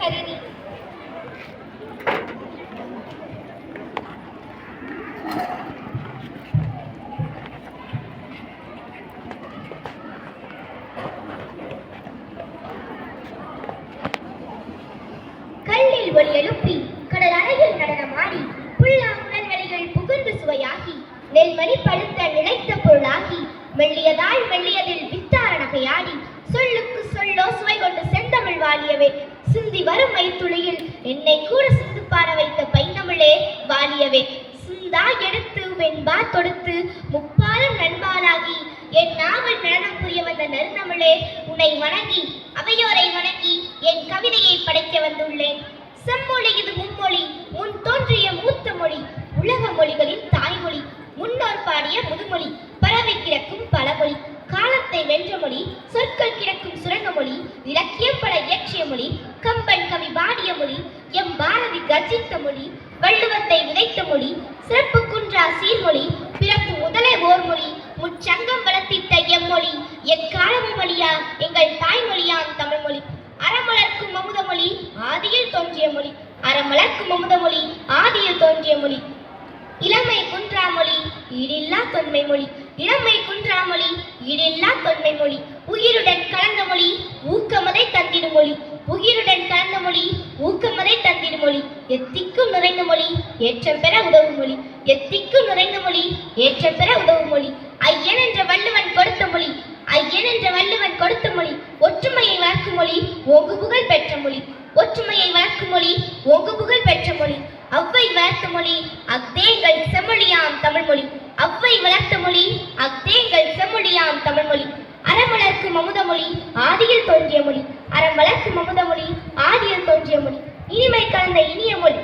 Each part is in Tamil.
ஹரிணி கல்லில் ஒலி எழுப்பி கடல் அலையில் நடனமாடி புல்லாங்குழல் வெளியில் புகுந்து சுவையாகி நெல்மணி பழுத்த நிலைத்த பொருளாகி மெல்லியதாய் மெல்லியதில் வித்தார நகையாடி சொல்லுக்கு சொல்லோ சுவை கொண்டு செந்தமிழ் வாழியவே சிந்தி வரும் மைத்துளியில் என்னை கூட சிந்து பாட வைத்த பைந்தமிழே வாலியவே. சிந்தா எடுத்து வெண்பா தொடுத்து முப்பாலும் நண்பாலாகி என் நாவல் நடனம் புரிய வந்த நறுநமிழே உன்னை வணங்கி அவையோரை வணங்கி என் கவிதையை படைக்க வந்துள்ளேன். செம்மொழி இது மும்மொழி முன் தோன்றிய மூத்த மொழி உலக மொழிகளின் தாய்மொழி முன்னோர் பாடிய முதுமொழி பறவை கிடக்கும் பழமொழி காலத்தை வென்ற மொழி சொற்கள் கிடக்கும் சுரங்க மொழி இலக்கியம் பல இயற்றிய மொழி கம்பன் கவி பாடிய மொழி எம் பாரதி கர்ஜித்த மொழி வள்ளுவத்தை விதைத்த மொழி சிறப்பு குன்றா சீர்மொழி பிறப்பு முதலே ஓர் மொழி முச்சங்கம் வளர்த்திட்ட எம்மொழி எக்காலமும் மொழியா எங்கள் தாய்மொழியாம் தமிழ் மொழி. அறமலர்க்கும் அமுதமொழி ஆதியில் தோன்றிய மொழி. அறமலர்க்கும் அமுதமொழி ஆதியில் தோன்றிய மொழி. இளமை குன்றா மொழி ஈடில்லா தொன்மை மொழி. இளமை குன்றா மொழி ஈடில்லா தொன்மை மொழி. உயிருடன் கலந்த மொழி ஊக்கமதை தந்திடும் மொழி உயிருடன் கலந்த மொழி ஊக்கமதை தந்திடும் மொழி எத்திக்கும் நிறைந்த மொழி ஏற்றம் பெற உதவும் மொழி எத்திக்கும் நிறைந்த மொழி ஏற்றம் பெற உதவும் மொழி ஐயன் என்ற வள்ளுவன் கொடுத்த மொழி ஐயன் என்ற வள்ளுவன் கொடுத்த மொழி ஒற்றுமையை வளர்க்கும் மொழி ஓங்கு புகழ் பெற்ற மொழி ஒற்றுமையை வளர்க்கும் மொழி ஓங்கு புகழ் பெற்ற மொழி அவ்வை வளர்த்த மொழி அக்தேங்கள் செம்மொழியாம் தமிழ் மொழி அவ்வை வளர்த்த மொழி அக்தே செம்மொழியாம் தமிழ் மொழி அறமலர்க்கும் அமுத மொழி ஆதியில் தோன்றிய மொழி அறம் வளர்க்கும் அமுத மொழி ஆதியில் தோன்றிய மொழி இனிமை கலந்த இனிய மொழி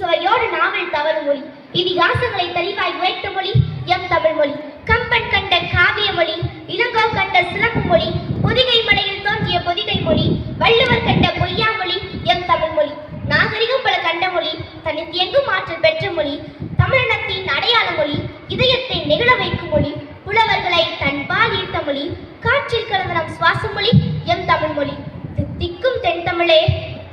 சுவையோடு நாவல் தவறு மொழி. இதிகாசங்களை தெளிவாய் உரைத்த மொழி எம் தமிழ் மொழி. கம்பன் கண்ட காவிய மொழி இளங்கோ கண்ட சிறப்பு மொழி பொதிகை மலையில் தோன்றிய பொதிகை மொழி வள்ளுவர் கண்ட பொய்யா மொழி எம் தமிழ் மொழி. நாகரிகம் பல கண்ட மொழி தனித்தியங்கும் ஆற்றல் பெற்ற மொழி தமிழினத்தின் அடையாள மொழி இதயத்தை நெகிழ வைக்கும் மொழி புலவர்களை தன்பால் ஈர்த்த மொழி காற்றில் கலந்த நம் சுவாச மொழி எம் தமிழ் மொழி. தித்திக்கும் தென் தமிழே.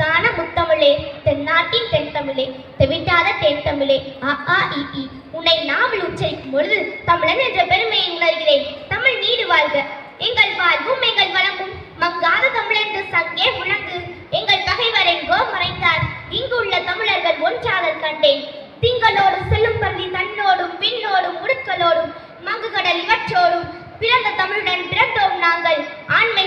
அழகான முத்தமிழே தென்னாட்டின் தென் தமிழே தெவிட்டாத தென் தமிழே ஆ ஆ இ இ. உன்னை நாவல் உச்சரிக்கும் பொழுது தமிழன் என்ற பெருமையை உணர்கிறேன். தமிழ் நீடு வாழ்க. எங்கள் வாழ்வும் எங்கள் வளமும். மங்காத தமிழென்று சங்கே முழங்கு. எங்கள் பகைவர் எங்கோ மறைந்தார். இங்கு உள்ள தமிழர்கள் ஒன்றாதல் கண்டேன். திங்களோடு செல்லும் பள்ளி தன்னோடும் விண்ணோடும் முடுக்களோடும் மங்கு கடல் இவற்றோடும் பிறந்த தமிழுடன் பிறந்தோம் நாங்கள். ஆண்மை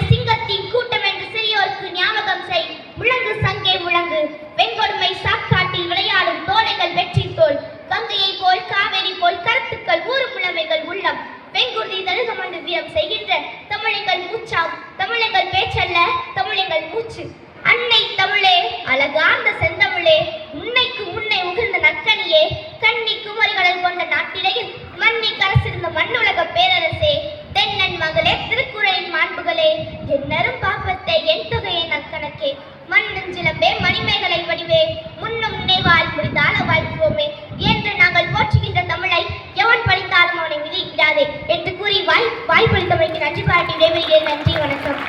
மூச்சு அன்னை தமிழே அழகார்ந்த செந்தமிழே உன்னைக்கு முன்னே உகிர்ந்த நக்கனியே கண்ணி குமரிகளல் கொண்ட நாட்டிடையில் மன்னி கரசிருந்த மண்ணுலக பேரரசே தென்னன் மகளே திருக்குறளின் மாண்புகளே என்னரும் பாப்பத்தை என் தொகையை நற்கணக்கே மண்ணும் சிலம்பே மணிமேகலை வடிவே முன்னும் நினைவால் முடித்தால் வாழ்த்துவோமே. என்று நாங்கள் போற்றுகின்ற தமிழை எவன் படித்தாலும் அவனை விதிக்கிடாதே என்று கூறி வாய் வாய்ப்பளித்தமைக்கு நன்றி பாராட்டி விடைபெறுகிறேன். நன்றி வணக்கம்.